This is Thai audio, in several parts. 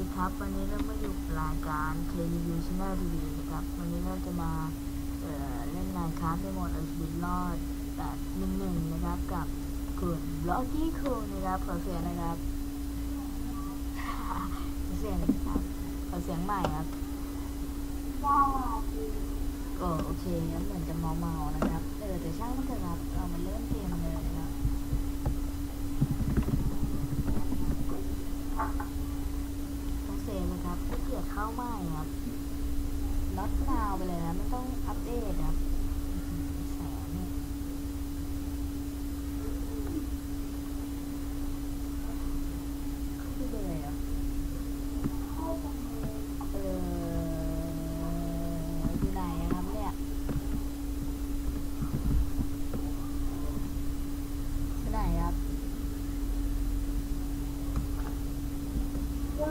ดีครับ วันนี้เรามาอยู่รายการ KU Channel TV นะครับ วันนี้เราจะมาเอ่อเล่นรายการในโหมดเอาชีวิตรอดแบบหนึ่งหนึ่งนะครับ กับคุณบล็อกกี้คูนะครับขอเสียงนะครับขอเสียงนะครับขอเสียงใหม่ครับโอโอเคครับเหมือนจะเมาเมาๆนะครับเออแต่ช่างมันเถอะครับเรามาเริ่มเกมเลยนะครับ ต้องเซฟเลยครับขี้เกียจเข้า ใหม่ครับน็อตนาวไปเลยนะไม่ต้องอัปเดตครับอื้อหือแสงเนี่ยเข้าไปเลยเหรอะเอออยู่ไหนครับเนี่ยอยู่ไหนครับไหน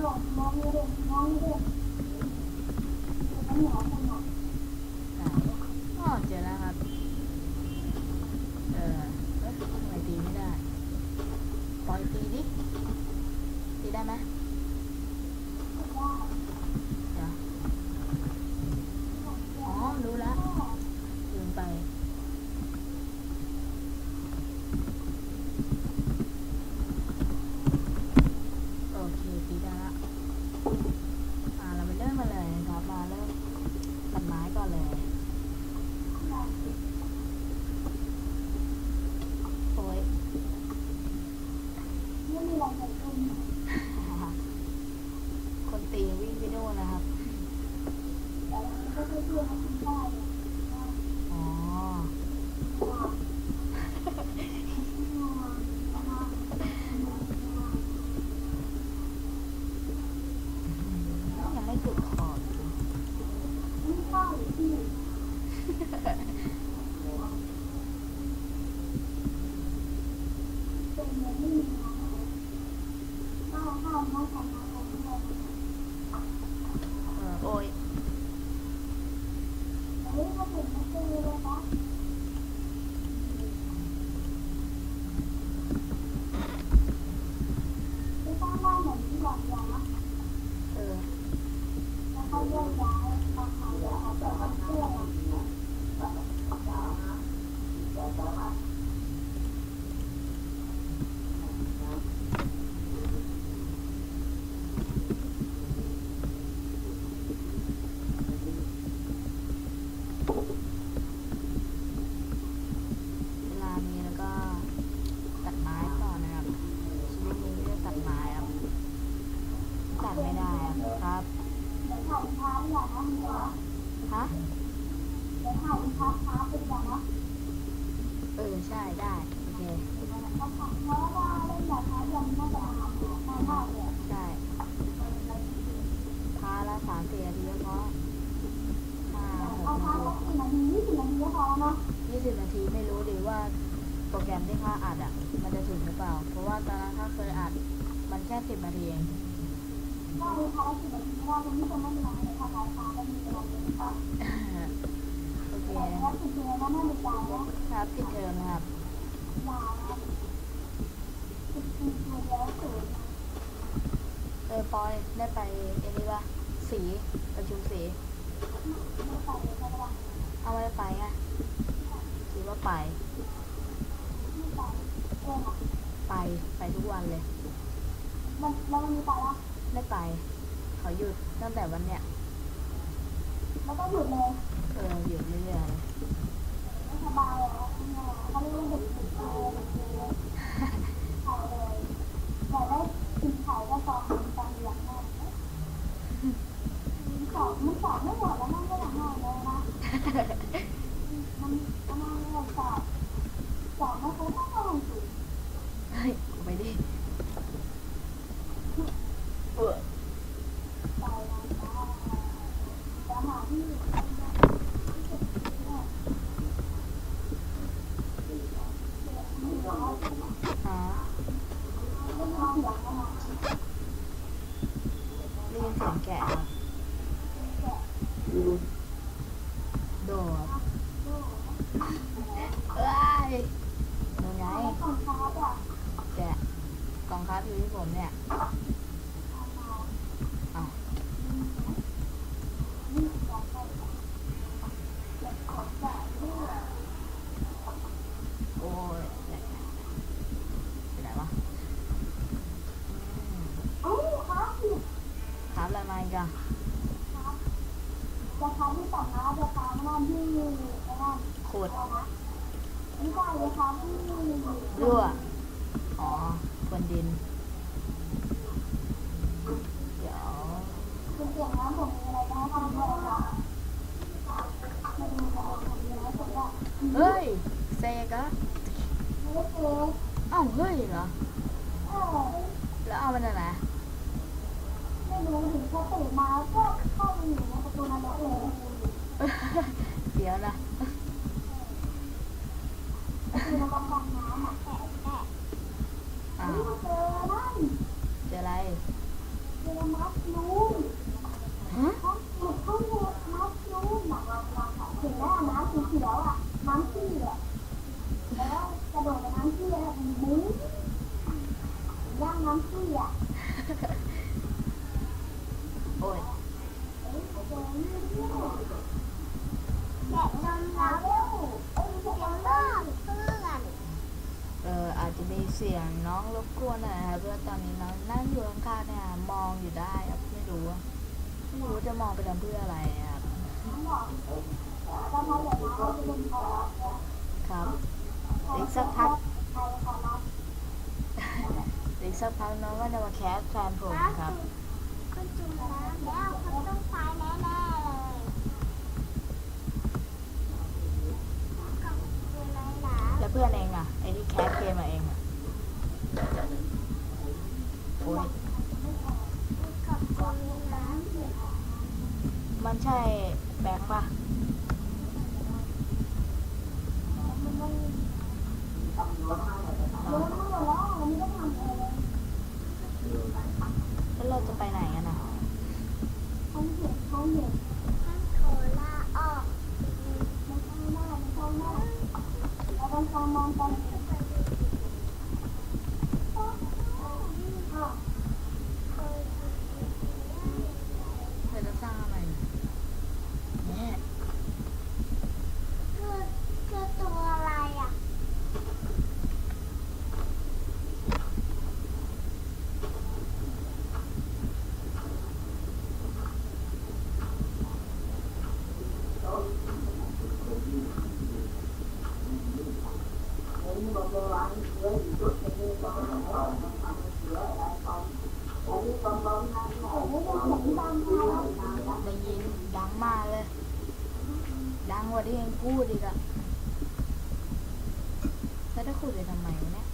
อ๋อเจอแล้วครับ เออเอ๊ะทำไมตีไม่ได้ ปล่ อยตีดิตีได้ไหมเดี๋ยวอ๋อ รู้แล้วลืมไป โอเค ตีได้ละ อ่า เราไปเริ่มมาเลยนะครับ มาเริ่มตัดไม้ก่อนเลย โอ้ย คน ตีวิ่งไปโน่นนะครับ อ๋อ ยังไม่จุดขอบเลยเออโอ้ย เออ เวลามีแล้วก็ตัดไม้ก่อนนะครับชีวิตนี้ไม่ได้ตัดไม้ครับ ตัดไม่ได้ครับครับ ฮะ เออ ใช่ได้ โอเค ใช่พาละสามสี่นาทีก็พอห้าหกนาทียี่ สิบนาทีไม่รู้ดีว่าโปรแกรมที่ข้าอัดอะ มันจะถึงหรือเปล่า เพราะว่าตอนนั้นข้าเคยอัด มันแค่สิบนาทีเองโอเคนะครับครับปิดเทอมครับเออปอยได้ไปเอ็นี่ปะสีประชุมสีเอาไม่ได้ไปไงคิดว่า ไป ไปไปทุกวันเลยแล้วมันมีไปแล้วไม่ไป เขาหยุดตั้งแต่วันเนี้ยแล้วก็หยุดเลย เออหยุดเรื่อยๆเลย ไม่สบายแล้วเขาเรียกว่าหยุดหยุดเลยหยุดเลยไข่เลยแต่ได้กินไข่ก็สองมันตอนเหลืองมากสอบมันสอบไม่หมดแล้วมันก็อย่างนั้นเลยนะมันประมาณนี้สอบสอบไม่เคยต้องลงสูง เฮ้ยไปดิเออ ไปแล้วจะหาที่ อ่า ได้ยินเสียงแกะครับโดดเอ้ยโดนไงของเขาอะแกะกองค้าอยู่ที่ผมเนี่ย ไมกันครับราคาที่สองนะราคาหน้าที่ไอ้นั่นขุดอะไรนะไม่ใช่ราคาที่รั่ว อ๋อพรวนดิน เดี๋ยวคุณเก่งนะผมมีอะไรจะให้ทำด้วยครับไม่มีอะไรทำเลยผมว่าเฮ้ยเซกะไม่ได้เจ๊เอ้าเฮ้ยเหรอเออแล้วเอามันอะไรไม่ รู้ถึงแค่ตื่นมาก็เข้าไปอยู่ในประตูนรกเลยเดี๋ยวนะประตูนรกดำน้ำอะแอะแอะอ้านี่วมาเจอนั่นเจออะไรเจอมัดนูนฮะเขาหลุดเข้าเน็ตมัดนูนหนักเราเห็นไหมอะน้ำสีเขียวอะน้ำขี้อะแล้วกระโดดไปน้ำขี้อะมุ้งย่างน้ำขี้อะ โอ้ย เอ้ยเจอนี่เนี่ยแกะนมแล้วเร็วเอ้ยเสียงเลิกเพื่อน เอออาจจะมีเสียงน้องรบกวนหน่อยนะครับเพราะว่าตอนนี้น้องังข้างเนี่ยมองอยู่ได้ครับไม่รู้ว่าไม่รู้จะมองไปทำเพื่ออะไรครับน้องบอกจะมาอย่างน้อยจะเป็กครับอีกสักพักอีกสักพักน้องก็จะมาแคสแฟนผมครับจุ่มน้ำแล้วเขาต้องตายแน่ๆเลยกับคืออะเพื่อนเองอะไอ้ที่แคสเกมมาเองอะโอ้ย กับคนน้ มันใช่แบงค์ปะำมันไม่เยอะมากแล้ววันนี้ก็ทำเอง แล้วเราจะไปไหนกันอะ เขาเห็นเขาเห็นท่านโคล่าออกไม่ใช่หน้าไม่ใช่หน้า เราต้องการมองกันอ้าว เธอจะสร้างอะไรเนี่ย คือคือตัวอะไรอะ ได้ยินดังมากเลย ดังกว่า ที่ยังพูดอีกอะแล้วถ้าขุดไปทำไมวะเนี่ย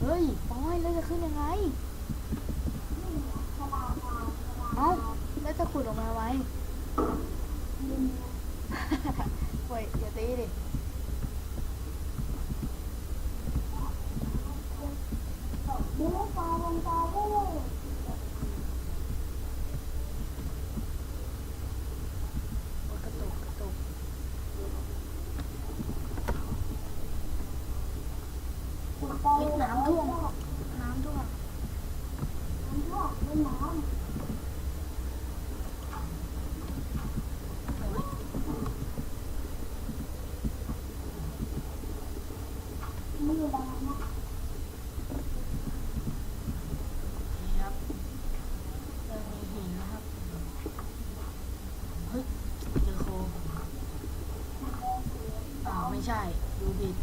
เฮ้ยปอยแล้วจะขึ้นยังไง เอ้า แล้วจะขุดออกมาไว้ เว้ยอย่าตีดิ ดูตาลงตาด้วย โอ้ยกระตุกกระตุก ตา เฮ้ยน้ำท่วม น้ำท่วม น้ำท่วมเป็นน้ โอ้ยำไม่อยู่ดังนะ นี่ครับเริ่มมีหินนะครับ เฮ้ย เจอโคอ้าว ไม่ใช่ ดูผิด